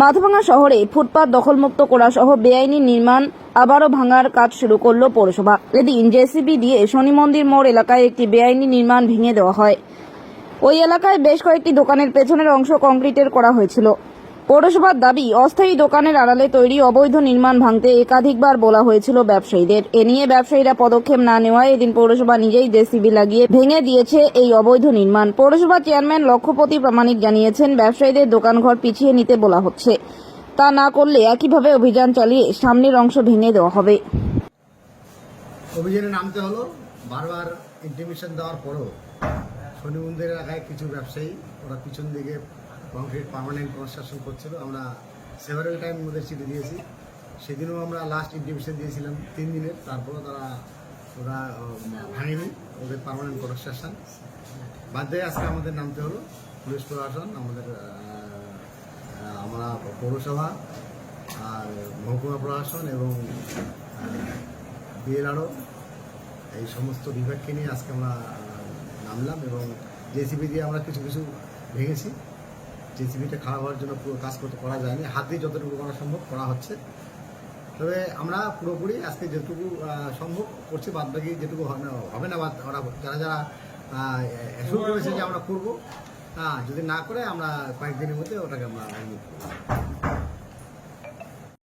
মাথাভাঙা শহরে ফুটপাত দখলমুক্ত করা সহ বেআইনি নির্মাণ আবারও ভাঙার কাজ শুরু করল পৌরসভা। এদিন জেসিবি দিয়ে শনি মন্দির মোড় এলাকায় একটি বেআইনি নির্মাণ ভেঙে দেওয়া হয়। ওই এলাকায় বেশ কয়েকটি দোকানের পেছনের অংশ কংক্রিটের করা হয়েছিল। পৌরসভার দাবি, অস্থায়ী দোকানের আড়ালে তৈরি অবৈধ নির্মাণ ভাঙতে একাধিকবার বলা হয়েছিল ব্যবসায়ীদের। এ নিয়ে ব্যবসায়ীরা পদক্ষেপ না নেওয়ায় এদিন পৌরসভা নিজেই জেসিবি লাগিয়ে ভেঙে দিয়েছে এই অবৈধ নির্মাণ। পৌরসভা চেয়ারম্যান লক্ষ্যপতি প্রামাণিক জানিয়েছেন, ব্যবসায়ীদের দোকানঘর পিছিয়ে নিতে বলা হচ্ছে। তা না করলে একইভাবে অভিযান চালিয়ে সামনের অংশ ভেঙে দেওয়া হবে। অভিযানে নামতে হলো। বারবার ইন্টিমেশন দেওয়ার পরও শনি এলাকায় কিছু ব্যবসায়ী ওরা পিছন দিকে কংক্রিট পারমানেন্ট কনস্ট্রাকশন করছিল। আমরা সেভারেল টাইম ওদের চিঠি দিয়েছি। সেদিনও আমরা লাস্ট ইন্টিমেশন দিয়েছিলাম তিন দিনের। তারপরও তারা ওরা ভাঙেনি ওদের পারমানেন্ট কনস্ট্রাকশন বাদ দিয়ে আজকে আমাদের নামতে হলো। পুলিশ প্রশাসন, আমাদের আমরা পৌরসভা আর মহকুমা প্রশাসন এবং বিএলআরও এই সমস্ত বিভাগকে নিয়ে আজকে আমরা নামলাম এবং জেসিবি দিয়ে আমরা কিছু কিছু ভেঙেছি। জেসিবিটা খারাপ হওয়ার জন্য পুরো কাজ করতে করা যায়নি হাত দিয়ে যতটুকু করা সম্ভব করা হচ্ছে তবে আমরা পুরোপুরি আজকে যেটুকু সম্ভব করছি বাদ বাকি যেটুকু হবে না- বাদ ওরা যারা যারা শুরু করেছে যে আমরা করব হ্যাঁ যদি না করে আমরা কয়েকদিনের মধ্যে ওটাকে আমরা।